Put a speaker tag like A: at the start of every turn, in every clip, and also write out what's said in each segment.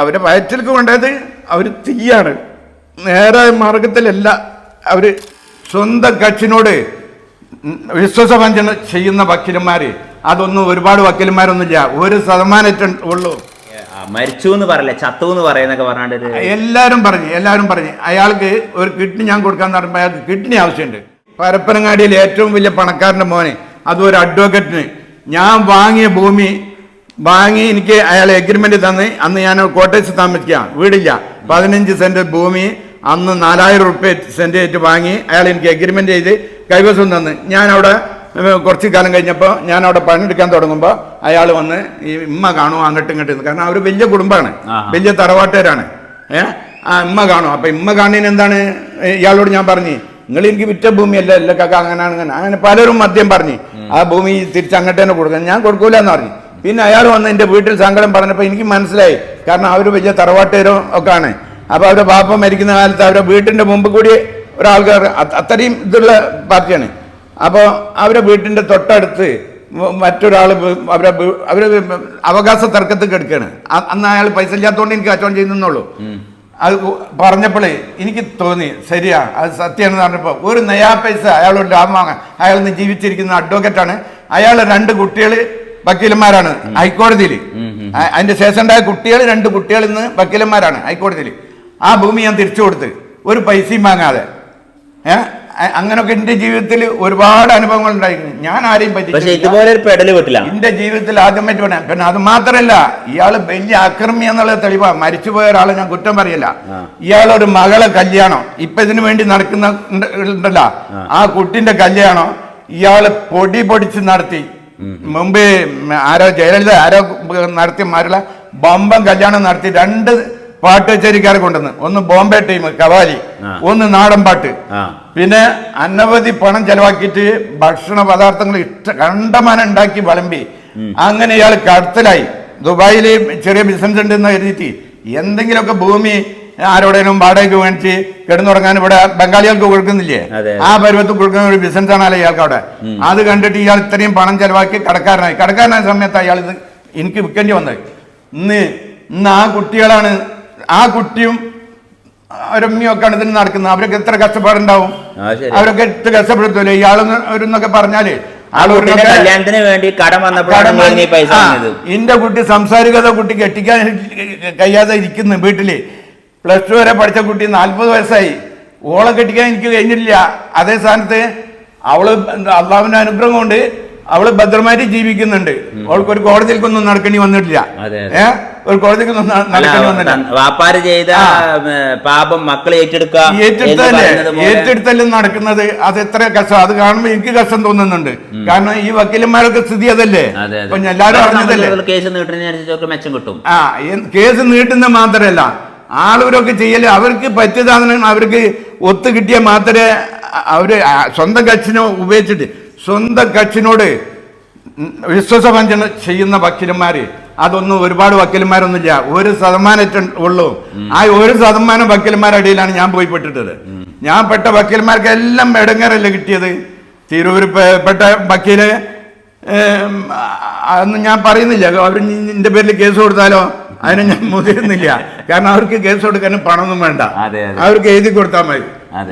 A: അവരെ വയറ്റിലേക്ക് കൊണ്ടത് അവർ തീയാണ്. നേരായ മാർഗത്തിലല്ല അവർ സ്വന്തം കക്ഷിനോട് വിശ്വസവഞ്ചന ചെയ്യുന്ന വക്കീലന്മാര്. അതൊന്നും ഒരുപാട് വക്കീലന്മാരൊന്നുമില്ല. ഒരു ശതമാനം ഉള്ളൂ.
B: മരിച്ചു എന്ന് പറയല്ലേ? ചത്തു എന്ന് പറയുന്നൊക്കെ പറഞ്ഞാണ്ട് എല്ലാരും
A: എല്ലാവരും പറഞ്ഞു എല്ലാവരും പറഞ്ഞു. അയാൾക്ക് ഒരു കിഡ്നി ഞാൻ കൊടുക്കാന്ന് പറയുമ്പോൾ അയാൾക്ക് കിഡ്നി ആവശ്യമുണ്ട്. പരപ്പനങ്ങാടിയിൽ ഏറ്റവും വലിയ പണക്കാരന്റെ മോനെ. അതും ഒരു അഡ്വക്കറ്റിന് ഞാൻ വാങ്ങിയ ഭൂമി വാങ്ങി എനിക്ക് അയാൾ എഗ്രിമെന്റ് തന്ന് അന്ന് ഞാൻ കോട്ടയത്ത് താമസിക്കാം. വീടില്ല. പതിനഞ്ച് സെന്റ് ഭൂമി അന്ന് നാലായിരം റുപ്യ സെന്റ് ആയിട്ട് വാങ്ങി അയാൾ എനിക്ക് എഗ്രിമെന്റ് ചെയ്ത് കൈവശം തന്ന്. ഞാൻ അവിടെ കുറച്ച് കാലം കഴിഞ്ഞപ്പോൾ ഞാൻ അവിടെ പണിയെടുക്കാൻ തുടങ്ങുമ്പോൾ അയാൾ വന്ന് ഈ ഉമ്മ കാണും അങ്ങോട്ടും ഇങ്ങോട്ടും കാരണം അവർ വലിയ കുടുംബമാണ്. വലിയ തറവാട്ടുകാരാണ്. ഏഹ് ആ ഇമ്മ കാണും. അപ്പൊ ഇമ്മ കാണുന്നതിന് എന്താണ്? ഇയാളോട് ഞാൻ പറഞ്ഞു നിങ്ങൾ എനിക്ക് വിറ്റ ഭൂമിയല്ല എല്ലാം കാക്ക അങ്ങനെയാണ് അങ്ങനെ അങ്ങനെ പലരും മദ്യം പറഞ്ഞു ആ ഭൂമി തിരിച്ച് അങ്ങോട്ട് തന്നെ കൊടുക്കാൻ ഞാൻ കൊടുക്കൂല എന്ന് പറഞ്ഞു. പിന്നെ അയാൾ വന്ന് എന്റെ വീട്ടിൽ സങ്കടം പറഞ്ഞപ്പോൾ എനിക്ക് മനസ്സിലായി. കാരണം അവർ വലിയ തറവാട്ടുകാരും ഒക്കെ ആണ് അപ്പോൾ അവരുടെ ബാപ്പ മരിക്കുന്ന കാലത്ത് അവരുടെ വീട്ടിന്റെ മുമ്പ് കൂടി ഒരാൾക്കാർ അത് അത്രയും ഇതുള്ള പാർട്ടിയാണ്. അപ്പോൾ അവരുടെ വീട്ടിന്റെ തൊട്ടടുത്ത് മറ്റൊരാൾ അവരെ അവർ അവകാശ തർക്കത്തിൽ കിടക്കുകയാണ് അന്ന് അയാൾ പൈസ ഇല്ലാത്തതുകൊണ്ട് എനിക്ക് കച്ചവടം ചെയ്യുന്നുള്ളൂ. അത് പറഞ്ഞപ്പോഴേ എനിക്ക് തോന്നി ശരിയാ അത് സത്യമാണെന്ന് പറഞ്ഞപ്പോൾ ഒരു നയാ പൈസ അയാളോട് ലാഭം വാങ്ങാൻ അയാൾ ഇന്ന് ജീവിച്ചിരിക്കുന്ന അഡ്വക്കറ്റാണ് അയാൾ രണ്ട് കുട്ടികൾ വക്കീലന്മാരാണ് ഹൈക്കോടതിയിൽ അതിന്റെ ശേഷം ഉണ്ടായ കുട്ടികൾ രണ്ട് കുട്ടികൾ ഇന്ന് വക്കീലന്മാരാണ് ഹൈക്കോടതിയിൽ ആ ഭൂമി ഞാൻ തിരിച്ചു കൊടുത്ത് ഒരു പൈസയും വാങ്ങാതെ. ഏഹ് അങ്ങനൊക്കെ എന്റെ ജീവിതത്തിൽ ഒരുപാട് അനുഭവങ്ങൾ ഉണ്ടായിരുന്നു ഞാൻ ആരെയും
B: പറ്റില്ല
A: എന്റെ ജീവിതത്തിൽ ആദ്യമായിട്ട് വേണം. പിന്നെ അത് മാത്രല്ല ഇയാൾ വലിയ അക്രമി എന്നുള്ള തെളിവാ. മരിച്ചുപോയ ഒരാളെ ഞാൻ കുറ്റം പറയില്ല. ഇയാളൊരു മകളെ കല്യാണം ഇപ്പൊ ഇതിനു വേണ്ടി നടക്കുന്ന ഉണ്ടല്ലോ. ആ കുട്ടിന്റെ കല്യാണം ഇയാൾ പൊടി പൊടിച്ച് നടത്തി. മുമ്പ് ആരോ ജയലളിത ആരോ നടത്തി മാറിയുള്ള ബോംബം കല്യാണം നടത്തി രണ്ട് പാട്ട് കച്ചേരിക്കാർ കൊണ്ടുവന്ന്. ഒന്ന് ബോംബെ ടീം കവാലി ഒന്ന് നാടൻ പാട്ട്. പിന്നെ അനവധി പണം ചെലവാക്കിയിട്ട് ഭക്ഷണ പദാർത്ഥങ്ങൾ ഇഷ്ട കണ്ടമാനം ഉണ്ടാക്കി വിളമ്പി. അങ്ങനെ ഇയാൾ കടത്തലായി. ദുബായിൽ ചെറിയ ബിസിനസ് ഉണ്ടെന്ന് കരുതിയിട്ട് എന്തെങ്കിലുമൊക്കെ ഭൂമി ആരോടേലും വാടകയ്ക്ക് മേടിച്ച് കിടന്നുറങ്ങാൻ ഇവിടെ ബംഗാളികൾക്ക് കൊടുക്കുന്നില്ലേ? ആ പരുവത്തിൽ കൊടുക്കുന്ന ഒരു ബിസിനസ് ആണല്ലോ ഇയാൾക്ക് അവിടെ. അത് കണ്ടിട്ട് ഇയാൾ ഇത്രയും പണം ചെലവാക്കി കടക്കാരനായി. കടക്കാരനായ സമയത്ത് അയാൾ ഇത് എനിക്ക് വിൽക്കേണ്ടി വന്നത്. ഇന്ന് ഇന്ന് ആ കുട്ടികളാണ് ആ കുട്ടിയും രമ്യൊക്കെയാണ് ഇതിന് നടക്കുന്നത്. അവരൊക്കെ എത്ര കഷ്ടപ്പാടുണ്ടാവും? അവരൊക്കെ എത്ര കഷ്ടപ്പെടുത്തൂലേ ഇയാളെന്ന്
B: ഒരുന്നൊക്കെ പറഞ്ഞാൽ കല്യാണത്തിന് വേണ്ടി കടം വന്നപ്പോഴാണ്
A: എന്റെ കുട്ടി സംസാരിക്കാതെ കുട്ടി കെട്ടിക്കാൻ കഴിയാതെ ഇരിക്കുന്നു വീട്ടിൽ. പ്ലസ് ടു വരെ പഠിച്ച കുട്ടി നാൽപ്പത് വയസ്സായി. ഓളെ കെട്ടിക്കാൻ എനിക്ക് കഴിഞ്ഞില്ല അതേ സ്ഥാനത്ത് അവൾ അള്ളാവിന്റെ അനുഗ്രഹം കൊണ്ട് അവൾ ഭദ്രമായിട്ട് ജീവിക്കുന്നുണ്ട്. അവൾക്ക് ഒരു കോടതിയിൽക്കൊന്നും നടക്കേണ്ടി വന്നിട്ടില്ല. ഏഹ് ഒരു കോടതിക്കൊന്നും നടക്കേണ്ടി വന്നില്ല.
B: ചെയ്ത പാപം മക്കളെ ഏറ്റെടുക്കുക
A: ഏറ്റെടുത്തല്ലേ ഏറ്റെടുത്തല്ലേ നടക്കുന്നത്? അത് എത്ര കഷ്ടം. അത് കാണുമ്പോൾ എനിക്ക് കഷ്ടം തോന്നുന്നുണ്ട്. കാരണം ഈ വക്കീലന്മാരൊക്കെ സ്ഥിതി അതല്ലേ? എല്ലാരും അറിഞ്ഞതല്ലേ?
B: കേസ് നീട്ടുന്നതിനനുസരിച്ചൊക്കെ മെച്ചം കിട്ടും.
A: ആ കേസ് നീട്ടുന്ന മാത്രമല്ല. ആളുകളൊക്കെ ചെയ്യൽ അവർക്ക് പറ്റിയ സാധനം അവർക്ക് ഒത്തു കിട്ടിയാൽ മാത്രമേ അവർ അവർ സ്വന്തം കക്ഷിനെ ഉപയോഗിച്ചിട്ട് സ്വന്തം കക്ഷിനോട് വിശ്വസവഞ്ചന ചെയ്യുന്ന വക്കീലന്മാർ അതൊന്നും ഒരുപാട് വക്കീലന്മാരൊന്നുമില്ല. ഒരു ശതമാനം ഉള്ളൂ. ആ ഒരു ശതമാനം വക്കീലന്മാരുടെ ഇടയിലാണ് ഞാൻ പോയി പെട്ടിട്ടത് ഞാൻ പെട്ട വക്കീലന്മാർക്ക് എല്ലാം ഇടങ്ങേറല്ലേ കിട്ടിയത് തിരൂർ പെട്ട വക്കീൽ അതൊന്നും ഞാൻ പറയുന്നില്ല. അവർ നിന്റെ പേരിൽ കേസ് കൊടുത്താലോ? അതിനെ ഞാൻ മുതിരുന്നില്ല. കാരണം അവർക്ക് കേസ് കൊടുക്കാനും പണമൊന്നും വേണ്ട. അവർക്ക് എഴുതി കൊടുത്താൽ മതി.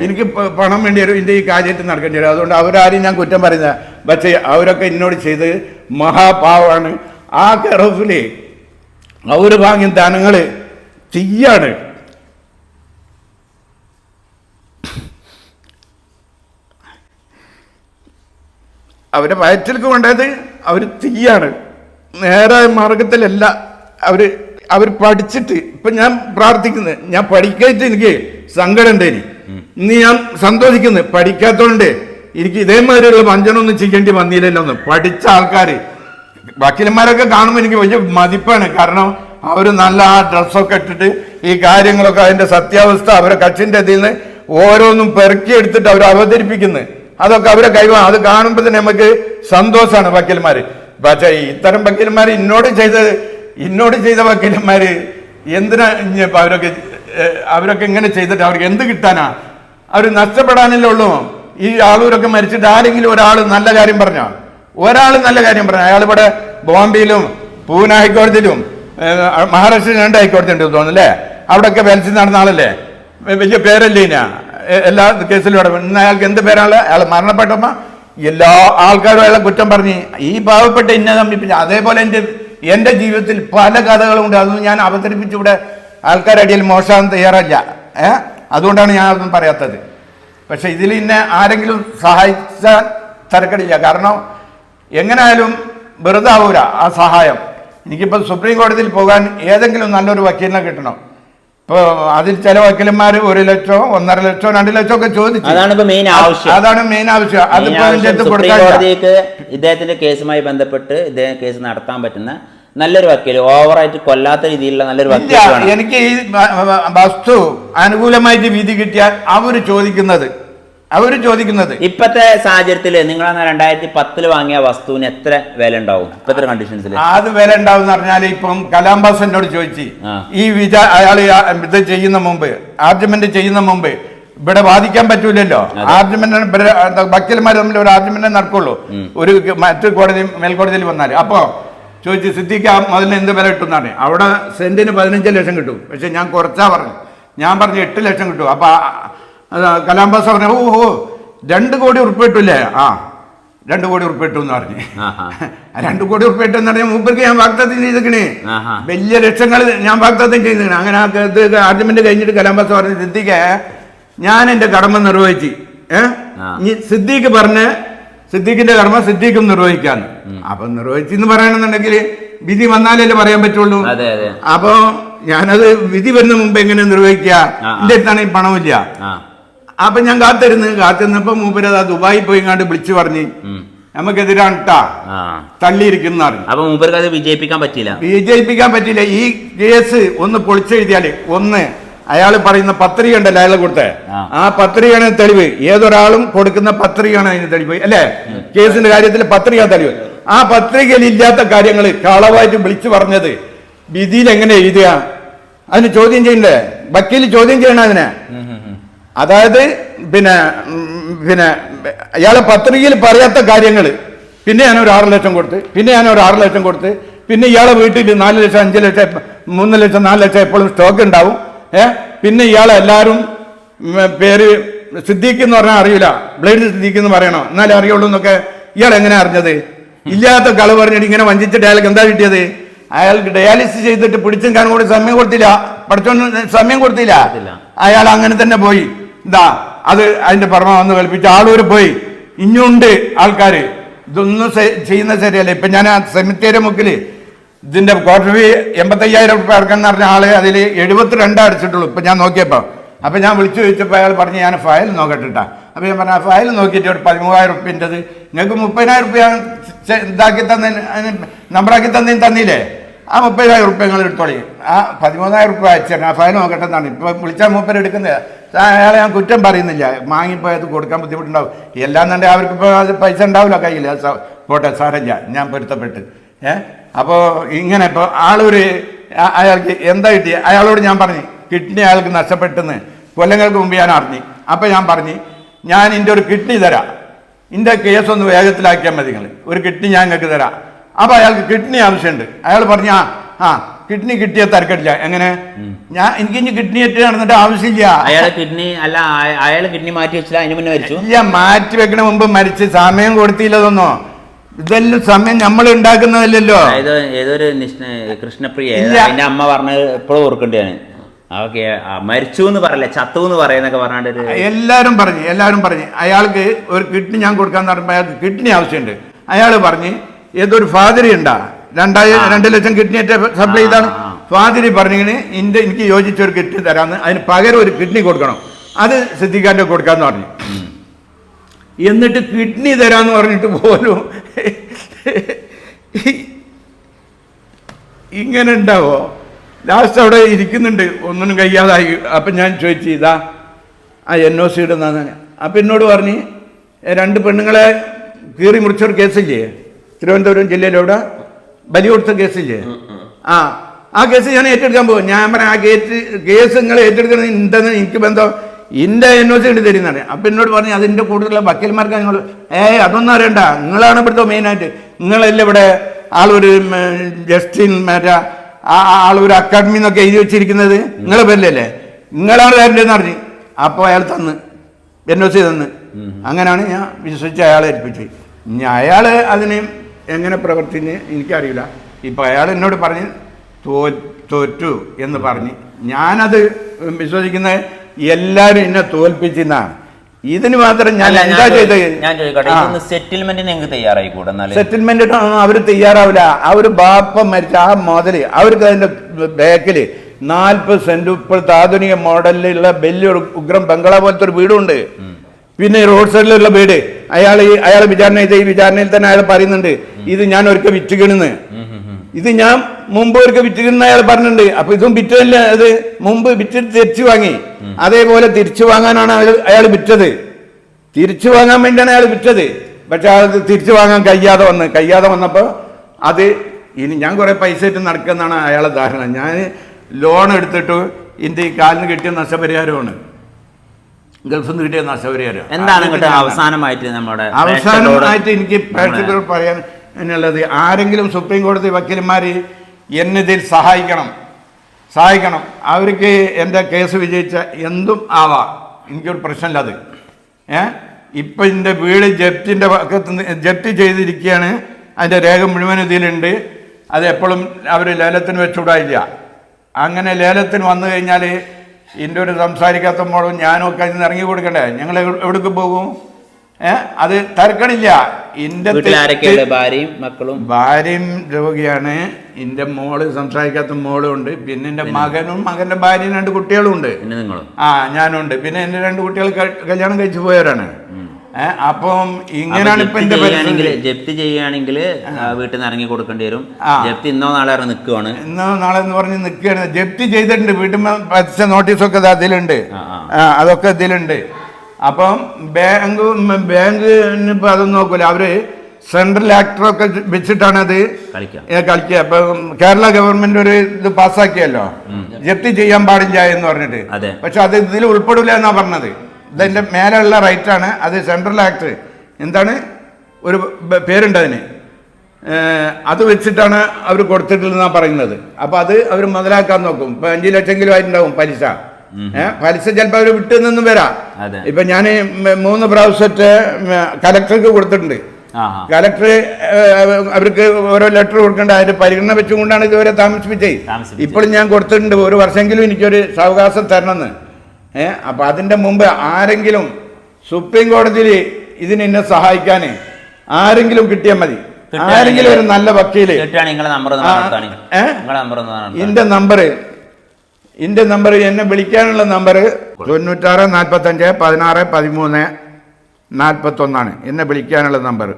A: എനിക്ക് പണം വേണ്ടി വരും. ഇന്ത്യ ഈ കാര്യത്തിൽ നടക്കേണ്ടി വരും. അതുകൊണ്ട് അവരാരും ഞാൻ കുറ്റം പറയുന്ന പക്ഷേ അവരൊക്കെ എന്നോട് ചെയ്ത് മഹാപാവാണ്. ആ കെറോഫിലെ അവർ വാങ്ങിയ ധനങ്ങൾ തീയാണ്. അവരെ വയറ്റിലേക്ക് കൊണ്ടത് അവർ തീയാണ്. നേരായ മാർഗത്തിലല്ല അവർ അവർ പഠിച്ചിട്ട് ഇപ്പൊ ഞാൻ പ്രാർത്ഥിക്കുന്നത് ഞാൻ പഠിക്കായിട്ട് എനിക്ക് സങ്കടം ഉണ്ട് ഇനി ഇന്ന് ഞാൻ സന്തോഷിക്കുന്നു. പഠിക്കാത്തോണ്ട് എനിക്ക് ഇതേമാതിരിയുള്ള വഞ്ചന ഒന്നും ചെയ്യേണ്ടി വന്നില്ലല്ലോ ഒന്ന് പഠിച്ച ആൾക്കാർ വക്കീലന്മാരൊക്കെ കാണുമ്പോൾ എനിക്ക് വലിയ മതിപ്പാണ്. കാരണം അവർ നല്ല ആ ഡ്രസ്സൊക്കെ ഇട്ടിട്ട് ഈ കാര്യങ്ങളൊക്കെ അതിന്റെ സത്യാവസ്ഥ അവരെ കക്ഷിന്റെ അതിൽ നിന്ന് ഓരോന്നും പെറുക്കി എടുത്തിട്ട് അവർ അവതരിപ്പിക്കുന്നത് അതൊക്കെ അവരെ കൈവാ അത് കാണുമ്പോൾ തന്നെ നമുക്ക് സന്തോഷമാണ് വക്കീലന്മാര്. പക്ഷേ ഇത്തരം വക്കീലന്മാർ എന്നോട് ചെയ്തത് എന്നോട് ചെയ്ത വക്കീലന്മാര് എന്തിനാ അവരൊക്കെ അവരൊക്കെ ഇങ്ങനെ ചെയ്തിട്ട് അവർക്ക് എന്ത് കിട്ടാനാ? അവർ നഷ്ടപ്പെടാനല്ലേ ഉള്ളൂ. ഈ ആളൂരൊക്കെ മരിച്ചിട്ട് ആരെങ്കിലും ഒരാൾ നല്ല കാര്യം പറഞ്ഞോ? ഒരാൾ നല്ല കാര്യം പറഞ്ഞു? അയാൾ ഇവിടെ ബോംബെയിലും പൂന ഹൈക്കോടതിയിലും മഹാരാഷ്ട്ര രണ്ട് ഹൈക്കോടതി ഉണ്ട് തോന്നുന്നു അല്ലേ? അവിടെയൊക്കെ വേലച്ച് നടന്ന ആളല്ലേ? വലിയ പേരല്ലേ ഇനാ? എല്ലാ കേസിലും ഇവിടെ ഇന്ന് അയാൾക്ക് എന്ത് പേരാണ് അയാൾ മരണപ്പെട്ടപ്പോ എല്ലാ ആൾക്കാരും അയാളെ കുറ്റം പറഞ്ഞ് ഈ പാവപ്പെട്ട ഇന്ന തമ്മിപ്പിച്ച അതേപോലെ എന്റെ എന്റെ ജീവിതത്തിൽ പല കഥകളുണ്ട്. അതൊന്നും ഞാൻ അവതരിപ്പിച്ചിവിടെ ആൾക്കാരടിയിൽ മോശം തയ്യാറല്ല. ഏ? അതുകൊണ്ടാണ് ഞാൻ അതൊന്നും പറയാത്തത്. പക്ഷെ ഇതിൽ ഇന്നെ ആരെങ്കിലും സഹായിച്ച തരക്കടില്ല. കാരണം എങ്ങനെയായാലും വെറുതെ ആവൂല ആ സഹായം. എനിക്കിപ്പോൾ സുപ്രീം കോടതിയിൽ പോകാൻ ഏതെങ്കിലും നല്ലൊരു വക്കീലിനെ കിട്ടണം. ഇപ്പോൾ അതിൽ ചില വക്കീലന്മാർ ഒരു ലക്ഷോ ഒന്നര ലക്ഷോ രണ്ട് ലക്ഷം ഒക്കെ ചോദിച്ചു.
B: അതാണ് മെയിൻ ആവശ്യം.
A: അതാണ് മെയിൻ ആവശ്യം. അതിപ്പോ അടുത്ത്
B: കോടതിക്ക് ഇദ്ദേഹത്തിന്റെ കേസുമായി ബന്ധപ്പെട്ട് ഇദ്ദേഹം കേസ് നടത്താൻ പറ്റുന്ന നല്ലൊരു വക്കീൽ ഓവറായിട്ട് കൊല്ലാത്ത രീതിയിലുള്ള നല്ലൊരു വക്കീൽ
A: എനിക്ക് ഈ വസ്തു അനുകൂലമായിട്ട് വിധി കിട്ടിയാൽ അവർ ചോദിക്കുന്നത് അവർ ചോദിക്കുന്നത്
B: ഇപ്പത്തെ സാഹചര്യത്തിൽ നിങ്ങൾ രണ്ടായിരത്തി പത്തിൽ വാങ്ങിയ വസ്തുവിന് എത്ര വില ഉണ്ടാവും ഇപ്പത്തെ കണ്ടീഷൻസിൽ
A: അത് വില ഉണ്ടാവും പറഞ്ഞാൽ ഇപ്പം എന്നോട് ചോദിച്ചു ഈ വിച അയാൾ ഇത് ചെയ്യുന്ന മുമ്പ് ആർഗ്യുമെന്റ് ചെയ്യുന്ന മുമ്പ് ഇവിടെ വാദിക്കാൻ പറ്റൂലല്ലോ. ആർഗ്യുമെന്റ് വക്കീൽമാർ തമ്മിൽ ഒരു ആർഗ്യുമെന്റ് നടക്കുള്ളൂ. ഒരു മറ്റു കോടതി മേൽക്കോടതിയിൽ വന്നാൽ അപ്പോ ചോദിച്ചു സിദ്ധിക്ക് ആ മുതലിന് എന്ത് വില കിട്ടുന്നാണ്. അവിടെ സെന്റിന് പതിനഞ്ച് ലക്ഷം കിട്ടും. പക്ഷെ ഞാൻ കുറച്ചാ പറഞ്ഞു. ഞാൻ പറഞ്ഞു എട്ട് ലക്ഷം കിട്ടും. അപ്പൊ കലാംബാസ് പറഞ്ഞു ഓ ഓ രണ്ട് കോടി ഉറപ്പിട്ടില്ലേ? ആ രണ്ട് കോടി ഉറപ്പിട്ടു എന്ന് പറഞ്ഞു. രണ്ട് കോടി ഉറപ്പിട്ടു എന്ന് പറഞ്ഞാൽ മൂപ്പർക്ക് ഞാൻ വാഗ്ദാനം ചെയ്തിക്കണേ. വലിയ ലക്ഷങ്ങൾ ഞാൻ വാഗ്ദാനം ചെയ്തിക്കണേ അങ്ങനെ ആ ഇത് ആർഗ്യുമെന്റ് കഴിഞ്ഞിട്ട് കലാംബാസ് പറഞ്ഞു സിദ്ദിഖ് ഞാൻ എന്റെ കടമ നിർവഹിച്ചു ഏഹ് സിദ്ദീഖ് പറഞ്ഞ് സിദ്ദീഖിന്റെ കടമ സിദ്ദീഖും നിർവഹിക്കാന്ന്. അപ്പൊ നിർവഹിച്ചെന്ന് പറയണമെന്നുണ്ടെങ്കിൽ വിധി വന്നാലല്ലേ പറയാൻ പറ്റുള്ളൂ? അപ്പൊ ഞാനത് വിധി വരുന്ന മുമ്പ് എങ്ങനെ നിർവഹിക്കുക. എന്റെ അടുത്താണ് ഈ പണമില്ല. അപ്പൊ ഞാൻ കാത്തിരുന്ന് കാത്തിരുന്നപ്പോ മൂപ്പരത് ദുബായി പോയി കണ്ട് വിളിച്ചു പറഞ്ഞു. നമുക്കെതിരാണ് ട്ടാ. തള്ളിയിരിക്കുന്ന പറഞ്ഞു.
B: അപ്പൊ മൂപ്പർക്ക് അത് വിജയിപ്പിക്കാൻ പറ്റില്ല
A: വിജയിപ്പിക്കാൻ പറ്റില്ല ഈ കേസ് ഒന്ന് പൊളിച്ചെഴുതിയാൽ ഒന്ന് അയാൾ പറയുന്ന പത്രിക ഉണ്ടല്ലോ അയാൾ കൊടുത്തേ
B: ആ.
A: പത്രികയാണ് തെളിവ്. ഏതൊരാളും കൊടുക്കുന്ന പത്രികയാണ് അതിന് തെളിവ്. അല്ലേ? കേസിന്റെ കാര്യത്തിൽ പത്രിക തെളിവ്. ആ പത്രികയിൽ ഇല്ലാത്ത കാര്യങ്ങൾ കളവായിട്ട് വിളിച്ചു പറഞ്ഞത് വിധിയിൽ എങ്ങനെ എഴുതുക? അതിന് ചോദ്യം ചെയ്യണ്ടേ? വക്കീൽ ചോദ്യം ചെയ്യണം അതിനെ. അതായത് പിന്നെ പിന്നെ അയാളെ പത്രികയിൽ പറയാത്ത കാര്യങ്ങൾ പിന്നെ ഞാൻ ഒരു ആറ് ലക്ഷം കൊടുത്ത് പിന്നെ ഞാൻ ഒരു ആറ് ലക്ഷം കൊടുത്ത് പിന്നെ ഇയാളെ വീട്ടിൽ നാല് ലക്ഷം അഞ്ച് ലക്ഷം മൂന്ന് ലക്ഷം നാല് ലക്ഷം എപ്പോഴും സ്റ്റോക്ക് ഉണ്ടാവും. ഏ? പിന്നെ ഇയാളെ എല്ലാവരും പേര് സിദ്ദീഖ് എന്ന് പറഞ്ഞാൽ അറിയില്ല. ബ്ലേഡ് സിദ്ദീഖ് എന്ന് പറയണോ? എന്നാലേ അറിയുള്ളൂ എന്നൊക്കെ ഇയാൾ എങ്ങനെ അറിഞ്ഞത്? ഇല്ലാത്ത കള പറഞ്ഞിട്ട് ഇങ്ങനെ വഞ്ചിച്ചിട്ട് അയാൾക്ക് എന്താ കിട്ടിയത്? അയാൾക്ക് ഡയാലിസിസ് ചെയ്തിട്ട് പിടിച്ചും കാണാൻ കൂടി സമയം കൊടുത്തില്ല. പഠിച്ചോണ്ട് സമയം കൊടുത്തില്ല. അയാൾ അങ്ങനെ തന്നെ പോയി. ഇതാ അത് അതിന്റെ പുറമെ വന്ന് കളിപ്പിച്ച് ആളൂര് പോയി. ഇനിയുണ്ട് ആൾക്കാര്. ഇതൊന്നും ചെയ്യുന്ന ശരിയല്ല. ഇപ്പൊ ഞാൻ ആ സെമിത്തേരി മുക്കിൽ ഇതിന്റെ ക്വാർട്ടർ ഫീ എൺപത്തയ്യായിരം റുപ്യ അടക്കം പറഞ്ഞ ആളെ അതിൽ എഴുപത്തിരണ്ട് അടിച്ചിട്ടുള്ളൂ. ഇപ്പൊ ഞാൻ നോക്കിയപ്പോ. അപ്പൊ ഞാൻ വിളിച്ചു ചോദിച്ചപ്പോ അയാൾ പറഞ്ഞ് ഞാൻ ഫയൽ നോക്കട്ടെട്ടാ. അപ്പൊ ഞാൻ പറഞ്ഞു ആ ഫയൽ നോക്കിയിട്ട് ഒരു പതിമൂവായിരം റുപ്യന്റെത് നിങ്ങൾക്ക് മുപ്പതിനായിരം റുപ്യ ഇതാക്കി തന്നെ നമ്പറാക്കി തന്നേം തന്നില്ലേ? ആ മുപ്പതിനായിരം റുപ്യ എടുത്തോളി. ആ പതിമൂന്നായിരം റുപ്യ അയച്ചു ആ ഫയൽ നോക്കട്ടെ എന്നാണ്. ഇപ്പൊ വിളിച്ചാൽ മൂപ്പര് എടുക്കുന്നത്. അയാളെ ഞാൻ കുറ്റം പറയുന്നില്ല. മാങ്ങിപ്പോയത് കൊടുക്കാൻ ബുദ്ധിമുട്ടുണ്ടാവും. എല്ലാം തന്നെ അവർക്ക് പൈസ ഉണ്ടാവില്ല കയ്യിൽ. പോട്ടെ സാരല്ല ഞാൻ പൊരുത്തപ്പെട്ട്. ഏ? അപ്പോൾ ഇങ്ങനെ ഇപ്പോൾ ആളൊരു അയാൾക്ക് എന്താ കിട്ടി അയാളോട് ഞാൻ പറഞ്ഞു കിഡ്നി അയാൾക്ക് നഷ്ടപ്പെട്ടെന്ന്. കൊല്ലങ്ങൾക്ക് മുമ്പ് ഞാൻ അറിഞ്ഞു. അപ്പം ഞാൻ പറഞ്ഞു ഞാൻ എന്റെ ഒരു കിഡ്നി തരാം. എന്റെ കേസ് ഒന്ന് വേഗത്തിലാക്കിയാൽ മതി നിങ്ങൾ ഒരു കിഡ്നി ഞാൻ നിങ്ങൾക്ക് തരാം. അപ്പോൾ അയാൾക്ക് കിഡ്നി ആവശ്യമുണ്ട്. അയാൾ പറഞ്ഞു ആ ആ കിഡ്നി കിട്ടിയ തരക്കടില്ല എങ്ങനെ? ഞാൻ എനിക്ക് ഇനി കിഡ്നി ആയിട്ട് നടന്നിട്ട് ആവശ്യമില്ല.
B: അയാളെ കിഡ്നി അല്ല അയാളെ കിഡ്നി മാറ്റി വെച്ചില്ല അതിന് മുന്നേ മരിച്ചു?
A: ഇല്ല മാറ്റി വെക്കണ മുമ്പ് മരിച്ച് സമയം കൊടുത്തില്ലതൊന്നോ. ഇതെല്ലാം സമയം നമ്മൾ ഉണ്ടാക്കുന്നതല്ലല്ലോ.
B: ഏതൊരു കൃഷ്ണപ്രിയ എന്റെ അമ്മ പറഞ്ഞത് എപ്പോഴും ഓർക്കേണ്ടതാണ് ഓക്കെ മരിച്ചു എന്ന് പറയല്ലേ ചത്തു എന്ന് പറയുന്നൊക്കെ പറഞ്ഞാണ്ട് എല്ലാരും
A: എല്ലാവരും പറഞ്ഞു എല്ലാവരും പറഞ്ഞു. അയാൾക്ക് ഒരു കിഡ്നി ഞാൻ കൊടുക്കാന്ന് പറയുമ്പോൾ അയാൾക്ക് കിഡ്നി ആവശ്യമുണ്ട്. അയാൾ പറഞ്ഞ് ഏതൊരു ഫാദറി ഉണ്ടാ രണ്ടായിരം രണ്ട് ലക്ഷം കിഡ്നി സപ്ലൈ ചെയ്താണ്. സ്വാതിരി പറഞ്ഞിങ്ങനെ എന്റെ എനിക്ക് യോജിച്ച ഒരു കിഡ്നി തരാമെന്ന് അതിന് പകരം ഒരു കിഡ്നി കൊടുക്കണം. അത് സിദ്ധിക്കാന്റെ കൊടുക്കാന്ന് പറഞ്ഞു. എന്നിട്ട് കിഡ്നി തരാമെന്ന് പറഞ്ഞിട്ട് പോലും ഇങ്ങനെ ഉണ്ടാവോ? ലാസ്റ്റ് അവിടെ ഇരിക്കുന്നുണ്ട്. ഒന്നിനും കഴിയാതായി. അപ്പം ഞാൻ ചോദിച്ചു ഇതാ ആ എൻ ഒ സിയുടെ എന്നാണ് അപ്പം എന്നോട് പറഞ്ഞ് "ഏ, രണ്ട് പെണ്ണുങ്ങളെ കീറി മുറിച്ചൊരു കേസില്ലേ? തിരുവനന്തപുരം ജില്ലയിലവിടെ? ബലി കൊടുത്ത കേസില്ലേ ആ ആ കേസ് ഞാൻ ഏറ്റെടുക്കാൻ പോകും. ഞാൻ പറയാം ആ കേസ് കേസ് നിങ്ങൾ ഏറ്റെടുക്കുന്നത് ഉണ്ടെന്ന് എനിക്ക് ബന്ധം ഇന്റെ എൻ ഒ സി ഇട്ട് തരുന്നതാണ് അപ്പം എന്നോട് പറഞ്ഞു അതിന്റെ കൂടുതലുള്ള വക്കീൽമാർക്ക് നിങ്ങൾ ഏയ് അതൊന്നും അറിയണ്ട. നിങ്ങളാണ് ഇവിടുത്തെ മെയിനായിട്ട് നിങ്ങളല്ലേ ഇവിടെ ആളൊരു ജസ്റ്റിൻ മറ്റേ ആ ആളൊരു അക്കാഡമി എന്നൊക്കെ എഴുതി വെച്ചിരിക്കുന്നത്? നിങ്ങളെ പേരിലല്ലേ? നിങ്ങളാണ് തരേണ്ടതെന്ന് അറിഞ്ഞ് അപ്പോൾ അയാൾ തന്ന്. എൻ ഒ സി തന്ന്. അങ്ങനെയാണ് ഞാൻ വിശ്വസിച്ച് അയാളെ ഏൽപ്പിച്ചത്. ഇനി അയാൾ അതിന് എങ്ങനെ പ്രവർത്തിന്ന് എനിക്കറിയില്ല. ഇപ്പം അയാൾ എന്നോട് പറഞ്ഞ് തോ തോറ്റു എന്ന് പറഞ്ഞ്. ഞാനത് വിശ്വസിക്കുന്ന എല്ലാവരും എന്നെ തോൽപ്പിച്ചെന്നാണ് ഇതിന് മാത്രം ഞാൻ എന്താ
B: ചെയ്ത് ഞാൻ ചോദിക്കട്ടെ സെറ്റിൽമെന്റിന് ഞങ്ങൾക്ക് തയ്യാറായിക്കൂടെ
A: അവർ തയ്യാറാവില്ല. ആ ഒരു ബാപ്പ മരിച്ച ആ മുതൽ അവർക്ക് അതിന്റെ ബാക്കിൽ നാൽപ്പത് സെന്റ് ഇപ്പോഴത്തെ ആധുനിക മോഡലിലുള്ള വലിയൊരു ഉഗ്രം ബംഗ്ലാ പോലത്തെ ഒരു വീടുണ്ട്. പിന്നെ റോഡ് സൈഡിലുള്ള വീട്. അയാൾ ഈ അയാൾ വിചാരണ ചെയ്ത ഈ വിചാരണയിൽ തന്നെ അയാൾ പറയുന്നുണ്ട് ഇത് ഞാൻ ഒരിക്കൽ വിറ്റുകിണെന്ന്. ഇത് ഞാൻ മുമ്പ് ഒരിക്കൽ വിറ്റുകണെന്ന് അയാൾ പറഞ്ഞിട്ടുണ്ട്. അപ്പൊ ഇതും വിറ്റല്ല അത് മുമ്പ് വിറ്റിട്ട് തിരിച്ചു വാങ്ങി. അതേപോലെ തിരിച്ചു വാങ്ങാനാണ് അയാൾ അയാൾ വിറ്റത്. തിരിച്ചു വാങ്ങാൻ വേണ്ടിയാണ് അയാൾ വിറ്റത്. പക്ഷെ അത് തിരിച്ചു വാങ്ങാൻ കഴിയാതെ വന്ന്. കഴിയാതെ വന്നപ്പോൾ അത് ഇനി ഞാൻ കുറെ പൈസ ഇട്ട് നടക്കുന്നതാണ് അയാളെ ധാരണ. ഞാൻ ലോൺ എടുത്തിട്ട് എന്റെ ഈ കാലിന് കിട്ടിയ നഷ്ടപരിഹാരമാണ്. ഗൾഫിൽ നിന്ന് കിട്ടിയ നഷ്ടപരിഹാരം
B: എന്താണ് ഇങ്ങോട്ട് അവസാനമായിട്ട് നമ്മുടെ
A: അവസാനമായിട്ട് എനിക്ക് പ്രേക്ഷകരോട് പറയാൻ എന്നുള്ളത് ആരെങ്കിലും സുപ്രീം കോടതി വക്കീലന്മാർ എന്നിതിൽ സഹായിക്കണം. സഹായിക്കണം. അവർക്ക് എന്റെ കേസ് വിജയിച്ച എന്തും ആവാം. എനിക്കൊരു പ്രശ്നമില്ല അത്. ഏ? ഇപ്പം എന്റെ വീട് ജപ്തിന്റെ പക്കത്ത് ജപ്തി ചെയ്തിരിക്കുകയാണ്. അതിന്റെ രേഖ മുഴുവൻ ഇതിലുണ്ട്. അത് എപ്പോഴും അവർ ലേലത്തിന് വെച്ചുവിടാനില്ല അങ്ങനെ ലേലത്തിന് വന്നു കഴിഞ്ഞാൽ എന്റെ ഒരു സംസാരിക്കാത്തപ്പോഴും ഞാനും ഒക്കെ അതിൽ ഇറങ്ങി കൊടുക്കണ്ടേ? ഞങ്ങൾ എവിടെ- എവിടേക്ക് പോകും? ഏഹ് അത് തർക്കണില്ല.
B: എന്റെ ഭാര്യയും മക്കളും?
A: ഭാര്യയും രോഗിയാണ്. എന്റെ മോൾ സംസാരിക്കാത്ത മോളും ഉണ്ട്. പിന്നെ എന്റെ മകനും മകന്റെ ഭാര്യയും രണ്ട് കുട്ടികളും ഉണ്ട്. ആ ഞാനുണ്ട് പിന്നെ എന്റെ രണ്ട് കുട്ടികൾ കല്യാണം കഴിച്ചു പോയവരാണ്. അപ്പം ഇങ്ങനെയാണ് ഇപ്പൊ
B: എന്റെ
A: പരിസ്ഥിതി.
B: ജപ്തി ചെയ്യുകയാണെങ്കിൽ വീട്ടിൽ നിന്ന് ഇറങ്ങി കൊടുക്കേണ്ടി വരും. ജപ്തി ഇന്നോ നാളെ നിൽക്കുവാണ്.
A: ഇന്നോ നാളെ എന്ന് പറഞ്ഞ് നിൽക്കുകയാണ്. ജപ്തി ചെയ്തിട്ടുണ്ട്. വീട്ടിൽ പച്ച നോട്ടീസൊക്കെ അതിലുണ്ട് അതൊക്കെ ഇതിലുണ്ട്. അപ്പം ബാങ്ക് ബാങ്ക് ഇപ്പം അതൊന്നും നോക്കൂല. അവർ സെൻട്രൽ ആക്ടറൊക്കെ വെച്ചിട്ടാണ് അത് കളിക്കുക. അപ്പൊ കേരള ഗവൺമെന്റ് ഒരു ഇത് പാസ്സാക്കിയല്ലോ. ജപ്തി ചെയ്യാൻ പാടില്ല എന്ന് പറഞ്ഞിട്ട്. പക്ഷെ അത് ഇതിൽ ഉൾപ്പെടില്ല എന്നാ പറഞ്ഞത്. ഇതിന്റെ മേലെയുള്ള റൈറ്റ് ആണ്. അത് സെൻട്രൽ ആക്ട് എന്താണ്? ഒരു പേരുണ്ട് അതിന്. അത് വെച്ചിട്ടാണ് അവർ കൊടുത്തിട്ടില്ലെന്നാണ് പറയുന്നത്. അപ്പോൾ അത് അവർ മുതലാക്കാൻ നോക്കും. ഇപ്പം അഞ്ചു ലക്ഷമെങ്കിലും ആയിട്ടുണ്ടാവും പലിശ. പലിശ ചിലപ്പോൾ അവർ വിട്ടു നിന്നും വരാം. ഇപ്പം ഞാൻ മൂന്ന് പ്രാവശ്യത്തെ കലക്ടർക്ക് കൊടുത്തിട്ടുണ്ട്. കലക്ടർ അവർക്ക് ഓരോ ലെറ്റർ കൊടുക്കേണ്ട. അതിന്റെ പരിഗണന വെച്ചുകൊണ്ടാണ് ഇതുവരെ താമസിപ്പിച്ചേ
B: താമസിപ്പിച്ചത്.
A: ഇപ്പോഴും ഞാൻ കൊടുത്തിട്ടുണ്ട്. ഒരു വർഷമെങ്കിലും എനിക്കൊരു സാവകാശം തരണമെന്ന്. അപ്പൊ അതിന്റെ മുമ്പ് ആരെങ്കിലും സുപ്രീം കോടതിയിൽ ഇതിന് എന്നെ സഹായിക്കാൻ ആരെങ്കിലും കിട്ടിയാൽ മതി. ആരെങ്കിലും ഒരു നല്ല
B: വക്കീൽ.
A: എന്റെ നമ്പർ എന്റെ നമ്പർ എന്നെ വിളിക്കാനുള്ള നമ്പർ തൊണ്ണൂറ്റാറ് നാൽപ്പത്തഞ്ച് പതിനാറ് പതിമൂന്ന് നാൽപ്പത്തൊന്നാണ് എന്നെ വിളിക്കാനുള്ള നമ്പർ